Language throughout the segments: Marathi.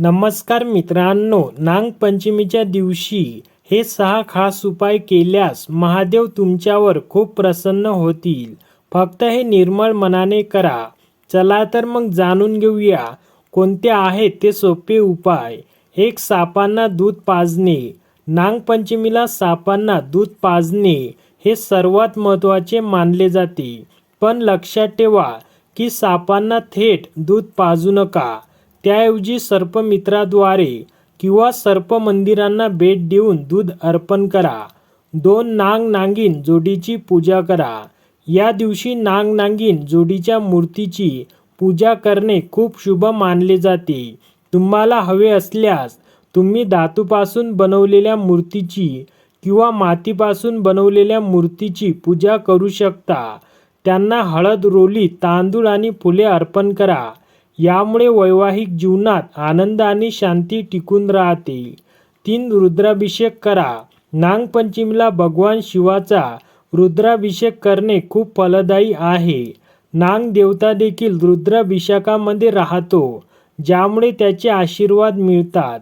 नमस्कार मित्रांनो नागपंचमीच्या दिवशी हे सहा खास उपाय केल्यास महादेव तुमच्यावर खूप प्रसन्न होतील. फक्त हे निर्मळ मनाने करा. चला तर मग जाणून घेऊया कोणते आहेत ते सोपे उपाय. एक सापांना दूध पाजणे. नागपंचमीला सापांना दूध पाजणे हे सर्वात महत्त्वाचे मानले जाते. पण लक्षात ठेवा की सापांना थेट दूध पाजू नका. त्याऐवजी सर्पमित्राद्वारे किंवा सर्प मंदिरांना भेट देऊन दूध अर्पण करा. दोन नाग नांगीन जोडीची पूजा करा. या दिवशी नाग नांगीन जोडीच्या मूर्तीची पूजा करणे खूप शुभ मानले जाते. तुम्हाला हवे असल्यास तुम्ही धातूपासून बनवलेल्या मूर्तीची किंवा मातीपासून बनवलेल्या मूर्तीची पूजा करू शकता. त्यांना हळद रोली तांदूळ आणि फुले अर्पण करा. यामुळे वैवाहिक जीवनात आनंद आणि शांती टिकून राहते. तीन रुद्राभिषेक करा. नागपंचमीला भगवान शिवाचा रुद्राभिषेक करणे खूप फलदायी आहे. नाग देवता देखील रुद्राभिषेकामध्ये राहतो ज्यामुळे त्याचे आशीर्वाद मिळतात.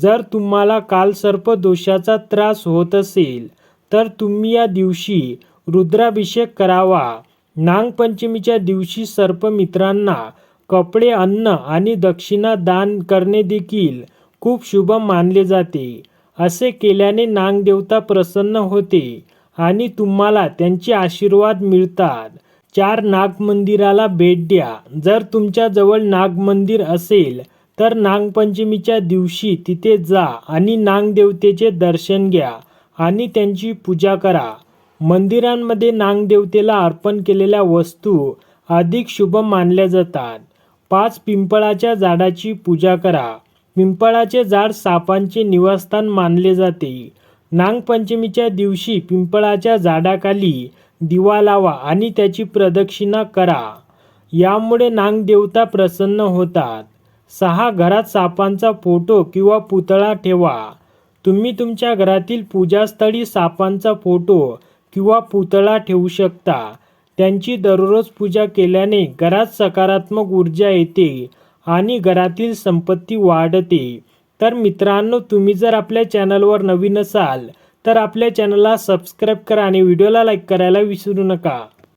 जर तुम्हाला कालसर्प दोषाचा त्रास होत असेल तर तुम्ही या दिवशी रुद्राभिषेक करावा. नागपंचमीच्या दिवशी सर्पमित्रांना कपडे अन्न आणि दक्षिणा दान करणे देखील खूप शुभ मानले जाते. असे केल्याने नागदेवता प्रसन्न होते आणि तुम्हाला त्यांचे आशीर्वाद मिळतात. चार नागमंदिराला भेट द्या. जर तुमच्याजवळ नागमंदिर असेल तर नागपंचमीच्या दिवशी तिथे जा आणि नागदेवतेचे दर्शन घ्या आणि त्यांची पूजा करा. मंदिरांमध्ये नागदेवतेला अर्पण केलेल्या वस्तू अधिक शुभ मानल्या जातात. पाच पिंपळाच्या झाडाची पूजा करा. पिंपळाचे झाड सापांचे निवासस्थान मानले जाते. नागपंचमीच्या दिवशी पिंपळाच्या झाडाखाली दिवा लावा आणि त्याची प्रदक्षिणा करा. यामुळे नागदेवता प्रसन्न होतात. सहा घरात सापांचा फोटो किंवा पुतळा ठेवा. तुम्ही तुमच्या घरातील पूजास्थळी सापांचा फोटो किंवा पुतळा ठेवू शकता. त्यांची दररोज पूजा केल्याने घरात सकारात्मक ऊर्जा येते आणि घरातील संपत्ती वाढते. तर मित्रांनो तुम्ही जर आपल्या चॅनलवर नवीन असाल तर आपल्या चॅनलला सबस्क्राईब करा आणि व्हिडिओला लाईक करायला विसरू नका.